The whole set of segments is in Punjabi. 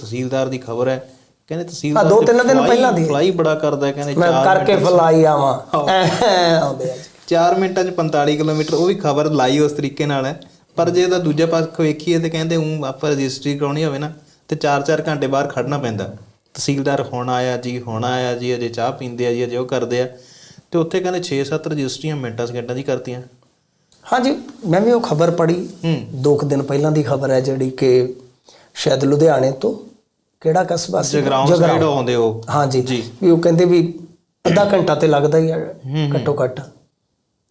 ਤਹਿਸੀਲਦਾਰ ਦੀ ਖਬਰ ਹੈ। ਕਹਿੰਦੇ ਤਹਿਸੀਲਦਾਰ ਦੋ ਤੇ ਤਿੰਨ ਦਿਨ ਪਹਿਲਾਂ ਦੀ ਫਲਾਈ ਬੜਾ ਕਰਦਾ ਕਹਿੰਦੇ ਮੈਂ 4 ਕਰਕੇ ਫਲਾਈ ਆਵਾਂ। ਆਉਂਦੇ ਆ ਜੀ। 4 ਮਿੰਟਾਂ 'ਚ 45 ਕਿਲੋਮੀਟਰ ਉਹ ਵੀ ਖਬਰ ਲਾਈ ਉਸ ਤਰੀਕੇ ਨਾਲ ਹੈ। ਪਰ ਜੇ ਇਹਦਾ ਦੂਜਾ ਪੱਖ ਵੇਖੀਏ ਤੇ ਕਹਿੰਦੇ ਉਹ ਆਪਾਂ ਰਜਿਸਟਰੀ ਕਰਾਉਣੀ ਹੋਵੇ ਨਾ ਤੇ 4-4 ਘੰਟੇ ਬਾਹਰ ਖੜਨਾ ਪੈਂਦਾ। ਤਹਿਸੀਲਦਾਰ ਹੁਣ ਆਇਆ ਜੀ ਹੁਣ ਆਇਆ ਜੀ ਅਜੇ ਚਾਹ ਪੀਂਦੇ ਆ ਜੀ ਅਜੇ ਉਹ ਕਰਦੇ ਆ। ਤੇ ਉੱਥੇ ਕਹਿੰਦੇ 6-7 ਰਜਿਸਟਰੀਆਂ ਮਿੰਟਾਂ ਸਕਿੰਟਾਂ ਦੀ ਕਰਤੀਆਂ। ਹਾਂਜੀ ਮੈਂ ਵੀ ਉਹ ਖਬਰ ਪੜ੍ਹੀ। ਹੂੰ। ਦੋ ਕੁ ਦਿਨ ਪਹਿਲਾਂ ਦੀ ਖਬਰ ਹੈ ਜਿਹੜੀ ਕਿ ਸ਼ਾਇਦ ਲੁਧਿਆਣੇ ਤੋਂ ਕਿਹੜਾ ਕਸਬਾ ਸੀ? ਜਗਰਾਉਂ ਸਾਈਡ ਆਉਂਦੇ ਉਹ। ਹਾਂਜੀ। ਜੀ। ਵੀ ਉਹ ਕਹਿੰਦੇ ਵੀ ਅੱਧਾ ਘੰਟਾ ਤੇ ਲੱਗਦਾ ਹੀ ਆ ਘੱਟੋ ਘੱਟ।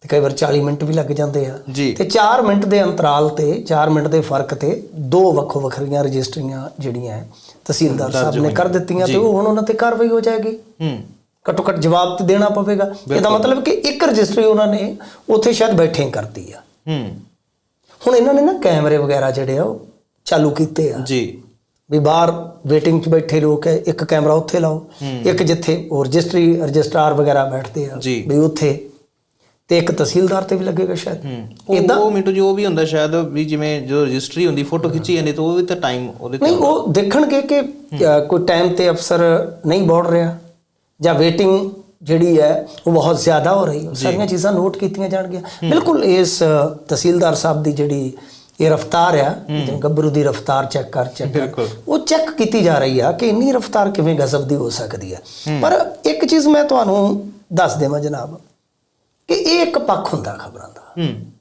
ਤੇ ਕਈ ਵਾਰ 40 ਮਿੰਟ ਵੀ ਲੱਗ ਜਾਂਦੇ ਆ। ਤੇ 4 ਮਿੰਟ ਦੇ ਅੰਤਰਾਲ ਤੇ 4 ਮਿੰਟ ਦੇ ਫ਼ਰਕ ਤੇ ਦੋ ਵੱਖੋ ਵੱਖਰੀਆਂ ਰਜਿਸਟਰੀਆਂ ਜਿਹੜੀਆਂ ਹੈ, ਤਹਿਸੀਲਦਾਰ ਸਾਹਿਬ ਨੇ ਕਰ ਦਿੱਤੀਆਂ ਤੇ ਉਹ ਹੁਣ ਉਹਨਾਂ ਤੇ ਕਾਰਵਾਈ ਹੋ ਜਾਏਗੀ। ਹੂੰ। ਘੱਟੋ ਘੱਟ ਜਵਾਬ ਤੇ ਦੇਣਾ ਪਵੇਗਾ। ਇਹਦਾ ਮਤਲਬ ਕਿ ਇੱਕ ਰਜਿਸਟਰੀ ਉਹਨਾਂ ਨੇ ਉੱਥੇ ਸ਼ਾਇਦ ਬੈਠੇ ਹੀ ਕਰਤੀ ਆ। ਹੂੰ। ਹੁਣ ਇਹਨਾਂ ਨੇ ਨਾ ਕੈਮਰੇ ਵਗੈਰਾ ਜਿਹੜੇ ਆ ਉਹ ਚਾਲੂ ਕੀਤੇ ਆ। ਜੀ। ਵੀ ਬਾਹਰ ਵੇਟਿੰਗ 'ਚ ਬੈਠੇ ਲੋਕ ਹੈ ਇੱਕ ਕੈਮਰਾ ਉੱਥੇ ਲਾਓ ਇੱਕ ਜਿੱਥੇ ਉਹ ਰਜਿਸਟਰੀ ਰਜਿਸਟਰਾਰ ਵਗੈਰਾ ਬੈਠਦੇ ਆ। ਵੀ ਉੱਥੇ। ਤੇ ਇੱਕ ਤਹਿਸੀਲਦਾਰ ਤੇ ਵੀ ਲੱਗੇਗਾ ਸ਼ਾਇਦ। ਉਹ ਉਹ ਮਿੰਟੂ ਜੀ ਉਹ ਵੀ ਹੁੰਦਾ ਸ਼ਾਇਦ ਵੀ ਜਿਵੇਂ ਜੋ ਰਜਿਸਟਰੀ ਹੁੰਦੀ ਫੋਟੋ ਖਿੱਚੀ ਜਾਂਦੀ ਤਾਂ ਉਹ ਵੀ ਤਾਂ ਟਾਈਮ ਉਹਦੇ ਤੇ ਨਹੀਂ ਉਹ ਦੇਖਣਗੇ ਕਿ ਕੋਈ ਟਾਈਮ ਤੇ ਅਫਸਰ ਨਹੀਂ ਬੋੜ ਰਿਹਾ ਜਾਂ ਵੇਟਿੰਗ ਜਿਹੜੀ ਹੈ ਉਹ ਬਹੁਤ ਜ਼ਿਆਦਾ ਹੋ ਰਹੀ ਹੈ। ਸਾਰੀਆਂ ਚੀਜ਼ਾਂ ਨੋਟ ਕੀਤੀਆਂ ਜਾਣਗੀਆਂ। ਬਿਲਕੁਲ ਇਸ ਤਹਿਸੀਲਦਾਰ ਸਾਹਿਬ ਦੀ ਜਿਹੜੀ ਇਹ ਰਫਤਾਰ ਆ ਜਿਵੇਂ ਗੱਭਰੂ ਦੀ ਰਫਤਾਰ ਚੈੱਕ ਕਰ ਚੈੱਕ ਬਿਲਕੁਲ। ਉਹ ਚੈੱਕ ਕੀਤੀ ਜਾ ਰਹੀ ਆ ਕਿ ਇੰਨੀ ਰਫਤਾਰ ਕਿਵੇਂ ਗਜ਼ਬ ਦੀ ਹੋ ਸਕਦੀ ਹੈ। ਪਰ ਇੱਕ ਚੀਜ਼ ਮੈਂ ਤੁਹਾਨੂੰ ਦੱਸ ਦੇਵਾਂ ਜਨਾਬ ਕਿ ਇਹ ਇੱਕ ਪੱਖ ਹੁੰਦਾ ਖਬਰਾਂ ਦਾ। ਹੂੰ।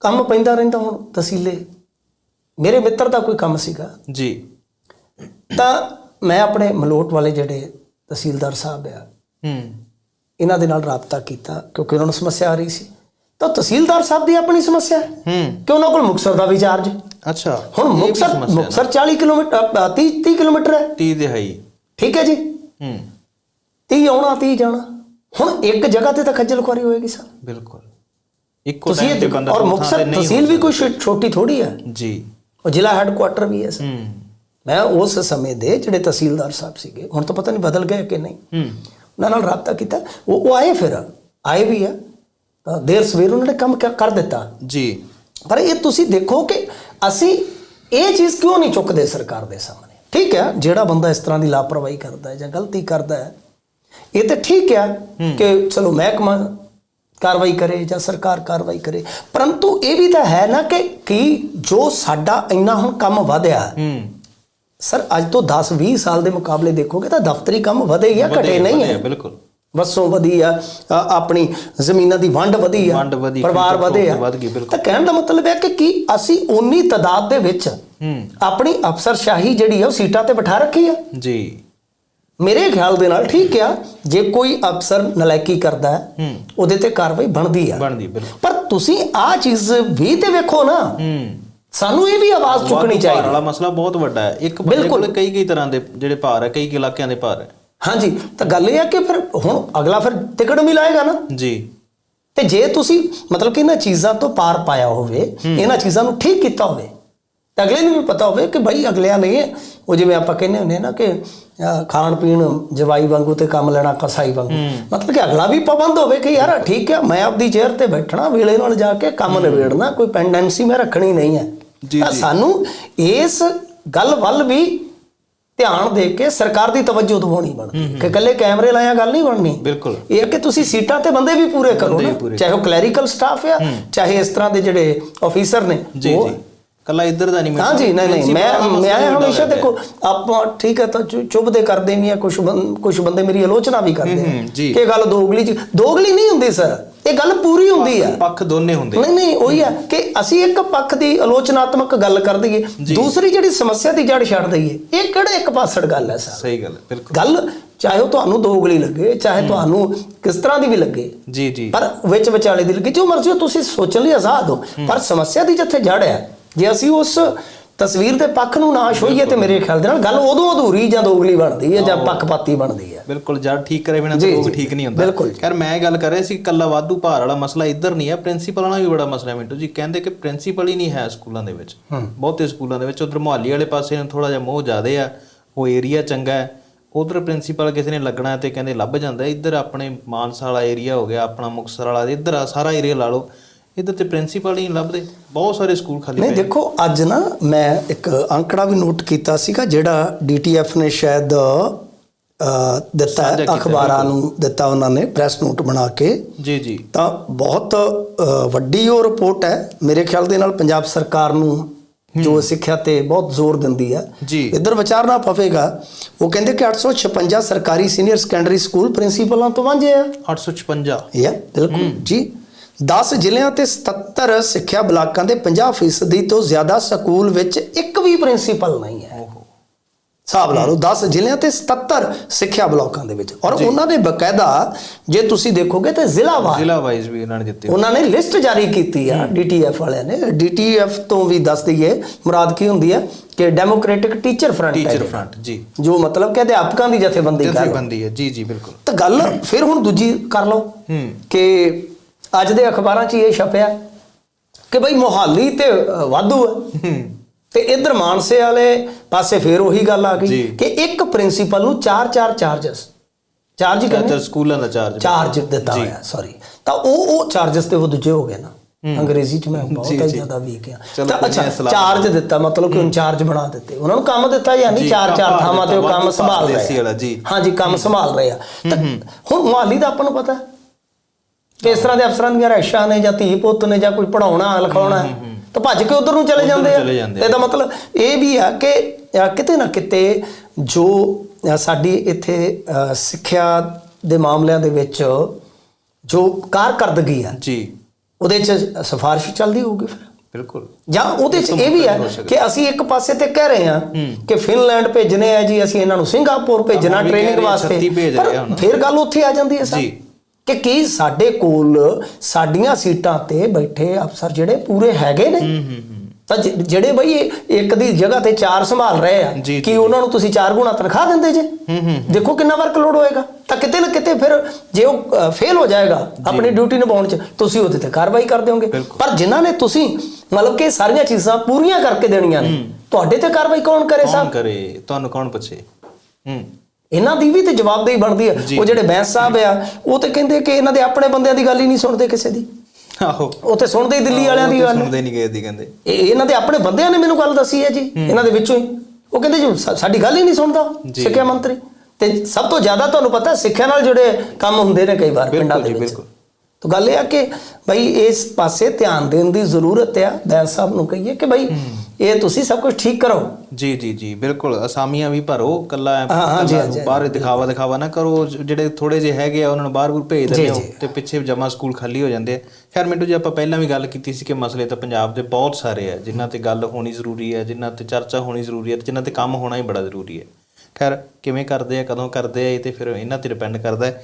ਕੰਮ ਪੈਂਦਾ ਰਹਿੰਦਾ ਹੁਣ ਤਹਿਸੀਲੇ ਮੇਰੇ ਮਿੱਤਰ ਦਾ ਕੋਈ ਕੰਮ ਸੀਗਾ। ਜੀ। ਤਾਂ ਮੈਂ ਆਪਣੇ ਮਲੋਟ ਵਾਲੇ ਜਿਹੜੇ ਤਹਿਸੀਲਦਾਰ ਸਾਹਿਬ ਆ ਹੂੰ। ਇਹਨਾਂ ਦੇ ਨਾਲ ਰਾਬਤਾ ਕੀਤਾ ਕਿਉਂਕਿ ਉਹਨਾਂ ਨੂੰ ਸਮੱਸਿਆ ਆ ਰਹੀ ਸੀ। ਤਾਂ ਤਹਿਸੀਲਦਾਰ ਸਾਹਿਬ ਦੀ ਆਪਣੀ ਸਮੱਸਿਆ ਹੈ। ਹੂੰ। ਕਿ ਉਹਨਾਂ ਕੋਲ ਮੁਕਸਰ ਦਾ ਵੀ ਚਾਰਜ। ਅੱਛਾ। ਹੁਣ ਇਹ ਵੀ ਮੁਕਸਰ ਸਮੱਸਿਆ ਮੁਕਸਰ 40 ਕਿਲੋਮੀਟਰ 30 30 ਕਿਲੋਮੀਟਰ ਹੈ। 30 ਦਿਹਾਈ ਠੀਕ ਹੈ ਜੀ। ਹੂੰ। 30 ਆਉਣਾ 30 ਜਾਣਾ। ਹੁਣ ਇੱਕ ਜਗ੍ਹਾ ਤੇ ਤਾਂ ਖੱਜਲ ਖੁਆਰੀ ਹੋਏਗੀ ਸਰ। ਬਿਲਕੁਲ। ਇੱਕੋ ਤੁਸੀਂ time ਇਹ ਦੇਖੋ ਬੰਦਾ ਔਰ ਦੋ ਥਾਂ ਮੁਕਸਰ ਤੇ ਨਹੀਂ ਤਹਿਸੀਲ ਵੀ ਕੋਈ ਛੋ- ਛੋਟੀ ਥੋੜੀ ਹੈ। ਜੀ। ਉਹ ਜ਼ਿਲ੍ਹਾ ਹੈੱਡਕੁਆਟਰ ਵੀ ਹੈ ਸਰ। ਹੂੰ। ਮੈਂ ਉਸ ਸਮੇਂ ਦੇ ਜਿਹੜੇ ਤਹਿਸੀਲਦਾਰ ਸਾਹਿਬ ਸੀਗੇ ਹੁਣ ਤਾਂ ਪਤਾ ਨਹੀਂ ਬਦਲ ਗਏ ਕਿ ਨਹੀਂ। ਹੂੰ। ਉਹਨਾਂ ਨਾਲ ਰਾਬਤਾ ਕੀਤਾ। ਉਹ ਉਹ ਆਏ ਫਿਰ। ਆਏ ਵੀ ਆ ਦੇਰ ਸਵੇਰ ਉਹਨਾਂ ਨੇ ਕੰਮ ਕਰ ਦਿੱਤਾ। ਜੀ। ਪਰ ਇਹ ਤੁਸੀਂ ਦੇਖੋ ਕਿ ਅਸੀਂ ਇਹ ਚੀਜ਼ ਕਿਉਂ ਨਹੀਂ ਚੁੱਕਦੇ ਸਰਕਾਰ ਦੇ ਸਾਹਮਣੇ? ਠੀਕ ਹੈ ਜਿਹੜਾ ਬੰਦਾ ਇਸ ਤਰ੍ਹਾਂ ਦੀ ਲਾਪਰਵਾਹੀ ਕਰਦਾ ਹੈ ਜਾਂ ਗਲਤੀ ਕਰਦਾ ਹੈ ਇਹ ਤਾਂ ਠੀਕ ਹੈ ਕਿ ਚਲੋ ਮਹਿਕਮਾ ਕਾਰਵਾਈ ਕਰੇ ਜਾਂ ਸਰਕਾਰ ਕਾਰਵਾਈ ਕਰੇ ਪਰੰਤੂ ਇਹ ਵੀ ਤਾਂ ਹੈ ਨਾ ਕਿ ਕੀ ਜੋ ਸਾਡਾ ਇੰਨਾ ਹੁਣ ਕੰਮ ਵਧਿਆ ਹੂੰ ਸਰ ਅੱਜ ਤੋਂ 10 20 ਸਾਲ ਦੇ ਮੁਕਾਬਲੇ ਦੇਖੋਗੇ ਤਾਂ ਦਫ਼ਤਰੀ ਕੰਮ ਵਧੇ ਹੀ ਆ ਘਟੇ ਨਹੀਂ ਹੈ। ਬਿਲਕੁਲ। ਵਸੋਂ ਵਧੀ ਆ ਆਪਣੀ ਜ਼ਮੀਨਾਂ ਦੀ ਵੰਡ ਵਧੀ ਆ ਪਰਿਵਾਰ ਵਧੇ ਆ। ਤਾਂ ਕਹਿਣ ਦਾ ਮਤਲਬ ਹੈ ਕਿ ਕੀ ਅਸੀਂ ਉਨੀ ਤਦਾਦ ਦੇ ਵਿੱਚ ਹੂੰ। ਆਪਣੀ ਅਫਸਰਸ਼ਾਹੀ ਜਿਹੜੀ ਆ ਉਹ ਸੀਟਾਂ ਤੇ ਬਿਠਾ ਰੱਖੀ ਆ? ਜੀ। ਮੇਰੇ ਖਿਆਲ ਦੇ ਨਾਲ ਠੀਕ ਆ ਜੇ ਕੋਈ ਅਫਸਰ ਨਲਾਇਕੀ ਕਰਦਾ ਹੈ ਹੂੰ। ਉਹਦੇ ਤੇ ਕਾਰਵਾਈ ਬਣਦੀ ਆ। ਬਣਦੀ ਬਿਲਕੁਲ। ਪਰ ਤੁਸੀਂ ਆ ਚੀਜ਼ ਵੀ ਤੇ ਵੇਖੋ ਨਾ ਹੂੰ। ਸਾਨੂੰ ਇਹ ਵੀ ਆਵਾਜ਼ ਚੁੱਕਣੀ ਚਾਹੀਦੀ। ਵਾਲਾ ਮਸਲਾ ਬਹੁਤ ਵੱਡਾ ਹੈ। ਇੱਕ ਬੰਦੇ ਬਿਲਕੁਲ। ਕੋਲ ਕਈ ਕਈ ਤਰ੍ਹਾਂ ਦੇ ਜਿਹੜੇ ਭਾਰ ਹੈ ਕਈ ਕਈ ਇਲਾਕਿਆਂ ਦੇ ਭਾਰ ਹੈ। ਹਾਂਜੀ ਤਾਂ ਗੱਲ ਇਹ ਆ ਕਿ ਫਿਰ ਹੁਣ ਅਗਲਾ ਫਿਰ ਟਿਕਟ ਮਿਲਾਏਗਾ ਨਾ? ਜੀ। ਤੇ ਜੇ ਤੁਸੀਂ ਮਤਲਬ ਕਿ ਇਹਨਾਂ ਚੀਜ਼ਾਂ ਤੋਂ ਪਾਰ ਪਾਇਆ ਹੋਵੇ ਇਹਨਾਂ ਚੀਜ਼ਾਂ ਨੂੰ ਠੀਕ ਕੀਤਾ ਹੋਵੇ ਤਾਂ ਅਗਲੇ ਨੂੰ ਵੀ ਪਤਾ ਹੋਵੇ ਕਿ ਭਾਈ ਅਗਲਿਆਂ ਨੇ ਉਹ ਜਿਵੇਂ ਆਪਾਂ ਕਹਿੰਦੇ ਹੁੰਦੇ ਨਾ ਕਿ ਖਾਣ ਪੀਣ ਜਵਾਈ ਵਾਂਗੂ ਤੇ ਕੰਮ ਲੈਣਾ ਕਸਾਈ ਵਾਂਗੂ। ਮਤਲਬ ਕਿ ਅਗਲਾ ਵੀ ਪਾਬੰਦ ਹੋਵੇ ਕਿ ਯਾਰ ਠੀਕ ਹੈ ਮੈਂ ਆਪਦੀ ਚੇਅਰ ਤੇ ਬੈਠਣਾ ਵੇਲੇ ਨਾਲ ਜਾ ਕੇ ਕੰਮ ਨਿਬੇੜਨਾ ਕੋਈ ਪੈਂਡੈਂਸੀ ਮੈਂ ਰੱਖਣੀ ਨਹੀਂ ਹੈ। ਜੀ, ਤਾਂ। ਸਾਨੂੰ ਇਸ ਗੱਲ ਵੱਲ ਵੀ ਧਿਆਨ ਦੇ ਕੇ ਸਰਕਾਰ ਦੀ ਤਵੱਜੋ ਦਿਵਾਉਣੀ ਬਣਦੀ। ਹੈ ਕਿ ਇਕੱਲੇ ਕੈਮਰੇ ਲਾਇਆ ਗੱਲ ਨਹੀਂ ਬਣਨੀ। ਬਿਲਕੁਲ। ਇਹ ਕਿ ਤੁਸੀਂ ਸੀਟਾਂ ਤੇ ਬੰਦੇ ਵੀ ਪੂਰੇ ਕਰੋ ਨਾ। ਚਾਹੇ ਉਹ ਕਲੈਰੀਕਲ ਸਟਾਫ ਆ ਚਾਹੇ ਇਸ ਤਰ੍ਹਾਂ ਦੇ ਜਿਹੜੇ ਆਫੀਸਰ ਨੇ ਜੀ ਉਹ- ਜੀ। ਕੱਲਾ ਇੱਧਰ ਦਾ ਨਹੀਂ ਹਾਂ ਜੀ ਨਹੀਂ ਨਹੀਂ ਮੈਂ ਮੈਂ ਹਮੇਸ਼ਾ ਦੇਖੋ ਆਪਾਂ ਠੀਕ ਹੈ ਤਾਂ ਚੁੱਭਦੇ ਕਰਦੇ ਵੀ ਆ ਕੁਝ ਕੁਝ ਬੰਦੇ ਮੇਰੀ ਆਲੋਚਨਾ ਵੀ ਕਰਦੇ। ਕਿ ਗੱਲ ਦੋਗਲੀ ਚ ਦੋਗਲੀ ਨਹੀਂ ਹੁੰਦੀ ਸਰ। ਇਹ ਗੱਲ ਪੂਰੀ ਹੁੰਦੀ ਆ। ਪੱਖ ਦੋਨੇ ਹੁੰਦੇ ਨਹੀਂ ਨਹੀਂ ਉਹੀ ਆ ਕਿ ਅਸੀਂ ਇੱਕ ਪੱਖ ਦੀ ਆਲੋਚਨਾਤਮਕ ਗੱਲ ਕਰ ਦਈਏ ਦੂਸਰੀ ਜਿਹੜੀ ਸਮੱਸਿਆ ਦੀ ਜੜ ਛੱਡ ਦਈਏ ਇਹ ਕਿਹੜਾ ਇੱਕ ਪਾਸੜ ਗੱਲ ਹੈ ਸਰ? ਸਹੀ ਗੱਲ ਬਿਲਕੁਲ। ਗੱਲ ਚਾਹੇ ਉਹ ਤੁਹਾਨੂੰ ਦੋਗਲੀ ਲੱਗੇ ਚਾਹੇ ਤੁਹਾਨੂੰ ਕਿਸ ਤਰ੍ਹਾਂ ਦੀ ਵੀ ਲੱਗੇ। ਜੀ ਜੀ। ਪਰ ਵਿੱਚ ਵਿਚਾਲੇ ਦੀ ਲੱਗੀ ਜੋ ਮਰਜ਼ੀ ਤੁਸੀਂ ਸੋਚਣ ਲਈ ਆਜ਼ਾਦ ਹੋ। ਪਰ ਸਮੱਸਿਆ ਦੀ ਜਿੱਥੇ ਜੜ ਹੈ ਜੇ ਅਸੀਂ ਉਸ ਤਸਵੀਰ ਦੇ ਪੱਖ ਨੂੰ ਨਾ ਛੋਈਏ ਤੇ ਮੇਰੇ ਖਿਆਲ ਦੇ ਨਾਲ ਗੱਲ ਉਦੋਂ ਅਧੂਰੀ ਜਾਂ ਦੋਗਲੀ ਬਣਦੀ ਹੈ ਜਾਂ ਪੱਖਪਾਤੀ ਬਣਦੀ ਹੈ। ਬਿਲਕੁਲ ਜੜ ਠੀਕ ਕਰੇ ਬਿਨਾ ਤਾਂ ਲੋਕ ਠੀਕ ਨਹੀਂ ਹੁੰਦਾ। ਯਾਰ ਮੈਂ ਗੱਲ ਕਰ ਰਿਹਾ ਸੀ ਕੱਲਾ ਵਾਧੂ ਭਾਰ ਵਾਲਾ ਮਸਲਾ ਇੱਧਰ ਨਹੀਂ ਹੈ ਪ੍ਰਿੰਸੀਪਲਾਂ ਨਾਲ ਵੀ ਬੜਾ ਮਸਲਾ ਹੈ ਮਿੰਟੂ ਜੀ। ਕਹਿੰਦੇ ਕਿ ਪ੍ਰਿੰਸੀਪਲ ਹੀ ਨਹੀਂ ਹੈ ਸਕੂਲਾਂ ਦੇ ਵਿੱਚ। ਬਹੁਤੇ ਸਕੂਲਾਂ ਦੇ ਵਿੱਚ ਉਧਰ ਮੁਹੱਲੀ ਵਾਲੇ ਪਾਸੇ ਨੂੰ ਥੋੜਾ ਜਿਹਾ ਮੋਹ ਜ਼ਿਆਦੇ ਆ ਉਹ ਏਰੀਆ ਚੰਗਾ ਹੈ। ਉਧਰ ਪ੍ਰਿੰਸੀਪਲ ਕਿਸੇ ਨੇ ਲੱਗਣਾ ਤੇ ਕਹਿੰਦੇ ਲੱਭ ਜਾਂਦਾ ਇੱਧਰ ਆਪਣੇ ਮਾਨਸਾ ਵਾਲਾ ਏਰੀਆ ਹੋ ਗਿਆ ਆਪਣਾ ਮੁਕਤਸਰ ਵਾਲਾ ਇੱਧਰ ਆ ਸਾਰਾ ਏਰੀਆ ਲਾ ਲਓ। ਇਧਰ ਤੇ ਪ੍ਰਿੰਸੀਪਲ ਹੀ ਲੱਭਦੇ। ਬਹੁਤ ਸਾਰੇ ਸਕੂਲ ਖਾਲੀ ਨਹੀਂ ਦੇਖੋ ਅੱਜ ਨਾ ਮੈਂ ਇੱਕ ਅੰਕੜਾ ਵੀ ਨੋਟ ਕੀਤਾ ਸੀਗਾ ਜਿਹੜਾ ਡੀਟੀਐਫ ਨੇ ਸ਼ਾਇਦ ਦਿੱਤਾ ਅਖਬਾਰਾਂ ਨੂੰ ਦਿੱਤਾ ਉਹਨਾਂ ਨੇ ਪ੍ਰੈਸ ਨੋਟ ਬਣਾ ਕੇ। ਜੀ ਜੀ। ਤਾਂ ਬਹੁਤ ਵੱਡੀ ਉਹ ਰਿਪੋਰਟ ਹੈ। ਮੇਰੇ ਖਿਆਲ ਦੇ ਨਾਲ ਪੰਜਾਬ ਸਰਕਾਰ ਨੂੰ ਜੋ ਸਿੱਖਿਆ ਤੇ ਬਹੁਤ ਜ਼ੋਰ ਦਿੰਦੀ ਹੈ। ਜੀ। ਇੱਧਰ ਵਿਚਾਰਨਾ ਪਵੇਗਾ। ਉਹ ਕਹਿੰਦੇ ਕਿ 856 ਸਰਕਾਰੀ ਸੀਨੀਅਰ ਸੈਕੰਡਰੀ ਸਕੂਲ ਪ੍ਰਿੰਸੀਪਲਾਂ ਤੋਂ ਵਾਂਝੇ ਆ। 856 ਇਹ ਹੈ, ਬਿਲਕੁਲ ਜੀ। 10 ਜ਼ਿਲ੍ਹਿਆਂ ਤੇ 77 ਸਿੱਖਿਆ ਬਲਾਕਾਂ ਦੇ 50% ਤੋਂ ਜ਼ਿਆਦਾ ਸਕੂਲ ਵਿੱਚ ਇੱਕ ਵੀ ਪ੍ਰਿੰਸੀਪਲ ਨਹੀਂ ਹੈ। ਹਿਸਾਬ ਲਾ ਲਓ 10 ਜ਼ਿਲ੍ਹਿਆਂ ਤੇ 77 ਸਿੱਖਿਆ ਬਲਾਕਾਂ ਦੇ ਵਿੱਚ। ਔਰ ਉਹਨਾਂ ਨੇ ਬਕਾਇਦਾ ਜੇ ਤੁਸੀਂ ਦੇਖੋਗੇ ਤੇ ਜ਼ਿਲ੍ਹਾ ਵਾਰ ਜ਼ਿਲ੍ਹਾ ਵਾਈਜ਼ ਵੀ ਇਹਨਾਂ ਨੇ ਦਿੱਤੇ। ਉਹਨਾਂ ਨੇ ਲਿਸਟ ਜਾਰੀ ਕੀਤੀ ਆ ਡੀਟੀਐਫ ਵਾਲਿਆਂ ਨੇ। ਡੀਟੀਐਫ ਤੋਂ ਵੀ ਦੱਸ ਦਈਏ ਮੁਰਾਦ ਕੀ ਹੁੰਦੀ ਹੈ? ਕਿ democratic teacher front teacher front ਜੀ। ਜੋ। ਮਤਲਬ ਕਿ ਅਧਿਆਪਕਾਂ ਦੀ ਜਥੇਬੰਦੀ ਕਰ ਜਥੇਬੰਦੀ ਹੈ ਜੀ ਜੀ ਬਿਲਕੁਲ। ਤਾਂ ਗੱਲ ਫਿਰ ਹੁਣ ਦੂਜੀ ਕਰ ਲਓ ਕਿ ਅੱਜ ਦੇ ਅਖਬਾਰਾਂ 'ਚ ਇਹ ਛਪਿਆ ਕਿ ਬਈ ਮੋਹਾਲੀ ਤੇ ਵਾਧੂ ਹੈ। ਤੇ ਇਧਰ ਮਾਨਸੇ ਵਾਲੇ ਪਾਸੇ ਫੇਰ ਉਹੀ ਗੱਲ ਆ ਗਈ ਕਿ ਇੱਕ ਪ੍ਰਿੰਸੀਪਲ ਨੂੰ ਚਾਰ ਚਾਰ ਚਾਰਜਸ ਚਾਰਜ ਕਹਿੰਦੇ ਸਕੂਲਾਂ ਦਾ ਚਾਰਜ ਚਾਰਜ ਦਿੱਤਾ ਹੋਇਆ ਸੌਰੀ ਤਾਂ ਉਹ ਉਹ ਚਾਰਜਸ ਤੇ ਉਹ ਦੂਜੇ ਹੋ ਗਏ ਨਾ। ਅੰਗਰੇਜ਼ੀ ਚ ਮੈਂ ਬਹੁਤ ਜ਼ਿਆਦਾ ਵੀਕ ਆ। ਤਾਂ ਅੱਛਾ ਚਾਰਜ ਦਿੱਤਾ। ਮਤਲਬ ਕਿ ਇੰਚਾਰਜ ਬਣਾ ਦਿੱਤੇ। ਉਹਨਾਂ ਨੂੰ ਕੰਮ ਦਿੱਤਾ ਜਾਂ ਨਹੀਂ? ਚਾਰ ਚਾਰ ਥਾਵਾਂ ਤੇ ਉਹ ਕੰਮ ਸੰਭਾਲ ਰਹੇ ਸੀ ਜੀ। ਹਾਂਜੀ ਕੰਮ ਸੰਭਾਲ ਰਹੇ ਆ। ਹੁਣ ਮੁਹਾਲੀ ਦਾ ਆਪਾਂ ਨੂੰ ਪਤਾ ਕਿ ਇਸ ਤਰ੍ਹਾਂ ਦੇ ਅਫਸਰਾਂ ਦੀਆਂ ਰਹਿਸ਼ਾਂ ਨੇ ਜਾਂ ਧੀ ਪੁੱਤ ਨੇ ਜਾਂ ਕੋਈ ਪੜਾਉਣਾ ਲਿਖਾਉਣਾ ਤਾਂ ਭੱਜ ਕੇ ਉਧਰ ਨੂੰ ਚਲੇ ਜਾਂਦੇ ਆ। ਇਹਦਾ ਮਤਲਬ ਇਹ ਵੀ ਆ ਕਿ ਕਿਤੇ ਨਾ ਕਿਤੇ ਜੋ ਸਾਡੀ ਇੱਥੇ ਸਿੱਖਿਆ ਦੇ ਮਾਮਲਿਆਂ ਦੇ ਵਿੱਚ ਜੋ ਕਾਰਕਰਦਗੀ ਆ ਜੀ ਉਹਦੇ 'ਚ ਸਿਫਾਰਿਸ਼ ਚੱਲਦੀ ਹੋਊਗੀ ਫਿਰ ਬਿਲਕੁਲ ਜਾਂ ਉਹਦੇ 'ਚ ਇਹ ਤੋਂ ਵੀ ਹੈ। ਕਿ ਅਸੀਂ ਇੱਕ ਪਾਸੇ ਤੇ ਕਹਿ ਰਹੇ ਹਾਂ ਕਿ ਫਿਨਲੈਂਡ ਭੇਜਨੇ ਆ ਜੀ ਅਸੀਂ ਇਹਨਾਂ ਨੂੰ ਸਿੰਗਾਪੁਰ ਭੇਜਣਾ ਟ੍ਰੇਨਿੰਗ ਵਾਸਤੇ 36 ਭੇਜ ਰਹੇ ਆ ਹੁਣ। ਫਿਰ ਗੱਲ ਉੱਥੇ ਆ ਜਾਂਦੀ ਹੈ ਸਰ ਜੀ। ਕਿ ਕੀ ਸਾਡੇ ਕੋਲ ਸਾਡੀਆਂ ਸੀਟਾਂ ਤੇ ਬੈਠੇ ਅਫਸਰ ਜਿਹੜੇ ਪੂਰੇ ਹੈਗੇ ਨੇ? ਤਾਂ ਜਿਹੜੇ ਬਈ ਇੱਕ ਦੀ ਜਗ੍ਹਾ ਤੇ ਚਾਰ ਸੰਭਾਲ ਰਹੇ ਆ ਕੀ ਉਹਨਾਂ ਨੂੰ ਤੁਸੀਂ ਚਾਰ ਗੁਣਾ ਤਨਖਾਹ ਦਿੰਦੇ ਜੇ? ਦੇਖੋ ਕਿੰਨਾ ਵਰਕਲੋਡ ਹੋਏਗਾ। ਤਾਂ ਕਿਤੇ ਨਾ ਕਿਤੇ ਫਿਰ ਜੇ ਉਹ ਫੇਲ ਹੋ ਜਾਏਗਾ ਆਪਣੀ ਡਿਊਟੀ ਨਿਭਾਉਣ ਚ ਤੁਸੀਂ ਉਹਦੇ ਤੇ ਕਾਰਵਾਈ ਕਰ ਦਿਓਗੇ। ਪਰ ਜਿਨ੍ਹਾਂ ਨੇ ਤੁਸੀਂ ਮਤਲਬ ਕਿ ਸਾਰੀਆਂ ਚੀਜ਼ਾਂ ਪੂਰੀਆਂ ਕਰਕੇ ਦੇਣੀਆਂ ਨੇ ਤੁਹਾਡੇ ਤੇ ਕਾਰਵਾਈ ਕੌਣ ਕਰੇ ਕੌਣ ਸਾਹਿਬ? ਕਰੇ? ਤੁਹਾਨੂੰ ਕੌਣ ਪੁੱਛੇ? ਹੂੰ। ਇਹਨਾਂ ਦੀ ਵੀ ਤੇ ਜਵਾਬਦੇਹੀ ਬਣਦੀ ਹੈ। ਉਹ ਜਿਹੜੇ ਬੈਂਸ ਸਾਹਿਬ ਆ ਉਹ ਤੇ ਕਹਿੰਦੇ ਕਿ ਇਹਨਾਂ ਦੇ ਆਪਣੇ ਬੰਦਿਆਂ ਦੀ ਗੱਲ ਹੀ ਨਹੀਂ ਸੁਣਦੇ ਕਿਸੇ ਦੀ। ਆਹੋ। ਉਹ ਤੇ ਸੁਣਦੇ ਹੀ ਦਿੱਲੀ ਵਾਲਿਆਂ ਦੀ ਗੱਲ। ਸੁਣਦੇ ਨਹੀਂ ਗਏ ਦੀ ਕਹਿੰਦੇ। ਇਹ ਇਹਨਾਂ ਦੇ ਆਪਣੇ ਬੰਦਿਆਂ ਨੇ ਮੈਨੂੰ ਗੱਲ ਦੱਸੀ ਹੈ ਜੀ ਇਹਨਾਂ ਦੇ ਵਿੱਚੋਂ ਹੀ। ਉਹ ਕਹਿੰਦੇ ਜੀ ਸਾਡੀ ਗੱਲ ਹੀ ਨਹੀਂ ਸੁਣਦਾ। ਸਿੱਖਿਆ ਮੰਤਰੀ। ਤੇ ਸਭ ਤੋਂ ਜ਼ਿਆਦਾ ਤੁਹਾਨੂੰ ਪਤਾ ਸਿੱਖਿਆ ਨਾਲ ਜੁੜੇ ਕੰਮ ਹੁੰਦੇ ਨੇ ਕਈ ਵਾਰ ਪਿੰਡਾਂ ਦੇ ਵਿੱਚ। ਤਾਂ ਗੱਲ ਇਹ ਆ ਕਿ ਭਾਈ ਇਸ ਪਾਸੇ ਧਿਆਨ ਦੇਣ ਦੀ ਜ਼ਰੂਰਤ ਆ ਬੈਂਸ ਸਾਹਿਬ ਨੂੰ ਕਹੀਏ ਕਿ ਭਾਈ ਇਹ ਤੁਸੀਂ ਸਭ ਕੁਝ ਠੀਕ ਕਰੋ। ਜੀ ਜੀ ਜੀ ਬਿਲਕੁਲ। ਅਸਾਮੀਆਂ ਵੀ ਭਰੋ ਕੱਲਾ ਬਾਹਰ ਦਿਖਾਵਾ ਦਿਖਾਵਾ ਨਾ ਕਰੋ। ਜਿਹੜੇ ਥੋੜੇ ਜਿਹੇ ਹੈਗੇ ਆ ਉਹਨਾਂ ਨੂੰ ਬਾਹਰ ਬੂਰ ਭੇਜ ਦਿੰਦੇ ਹੋ। ਤੇ ਪਿੱਛੇ ਜਮਾ ਸਕੂਲ ਖਾਲੀ ਹੋ ਜਾਂਦੇ ਆ। ਖੈਰ ਮਿੰਟੂ ਜੀ ਆਪਾਂ ਪਹਿਲਾਂ ਵੀ ਗੱਲ ਕੀਤੀ ਸੀ ਕਿ ਮਸਲੇ ਤਾਂ ਪੰਜਾਬ ਦੇ ਬਹੁਤ ਸਾਰੇ ਆ ਜਿਨ੍ਹਾਂ ਤੇ ਗੱਲ ਹੋਣੀ ਜ਼ਰੂਰੀ ਹੈ ਜਿਨ੍ਹਾਂ ਤੇ ਚਰਚਾ ਹੋਣੀ ਜ਼ਰੂਰੀ ਹੈ ਤੇ ਜਿਨ੍ਹਾਂ ਤੇ ਕੰਮ ਹੋਣਾ ਹੀ ਬੜਾ ਜ਼ਰੂਰੀ ਹੈ ਖੈਰ ਕਿਵੇਂ ਕਰਦੇ ਆ ਕਦੋਂ ਕਰਦੇ ਆ ਇਹ ਤੇ ਫਿਰ ਇਹਨਾਂ ਤੇ ਡਿਪੈਂਡ ਕਰਦਾ ਹੈ।